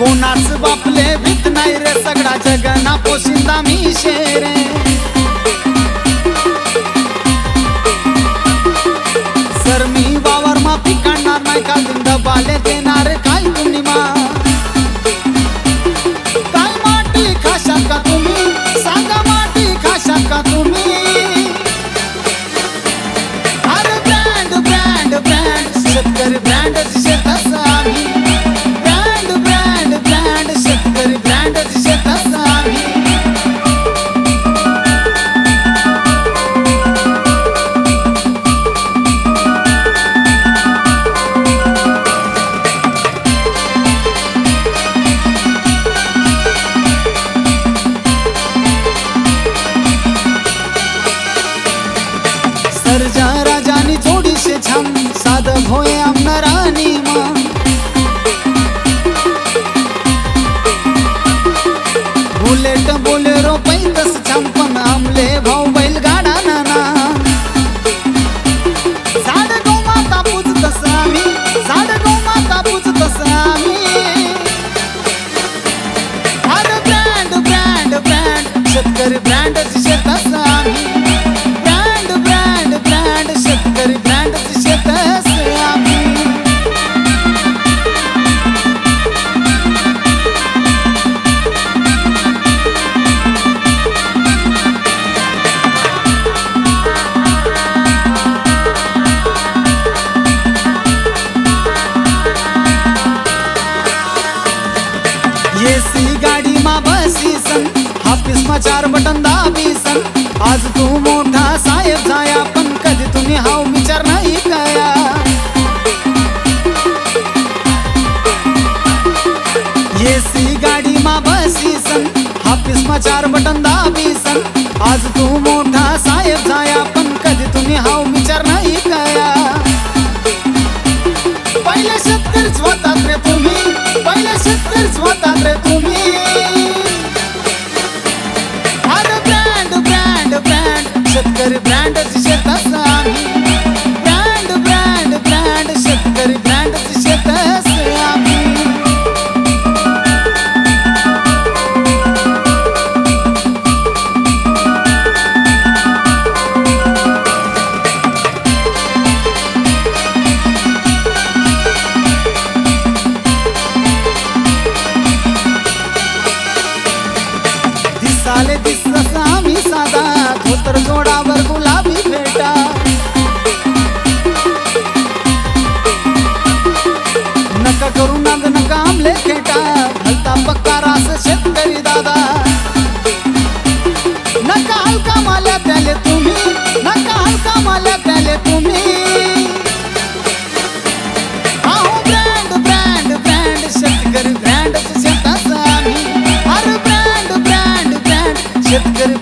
कोणाच बापले भीत नाही रे सगळा जगना पोशिंदा मी शेरे सर मी वावर मा पिकाडणार नाही का डबाले देणार काय पूर्णिमा काय माटी खाशा का तुम्ही? सांगा माटी खाशा का तुम्ही? अरे ब्रँड ब्रँड ब्रँड शेतकरी ब्रँड शेतकरी शेतकरी ब्रँड शेताच आम्ही ऑफिस चार बटन दाबी सन. आज तू मोठा साहेब झाया पण कधी तुम्ही हाव विचार नाही कया. एसी गाडी मा बसी सन. ऑफिस मा चार बटन दाबी सन. आज तू मोठा साहेब झाया पण कधी तुम्ही हाव विचार नाही कया. पहिले शेतकरी स्वतंत्र तुम्ही. पहिले शेतकरी स्वतंत्र तुम्ही. शेतकरी ब्रँड आम्ही ब्रँड ब्रँड ब्रँड शेतकरी ब्रँड शेताच आम्ही दिसाले दिसत आम्ही साधा धोतर जोडावर गुलाबी get.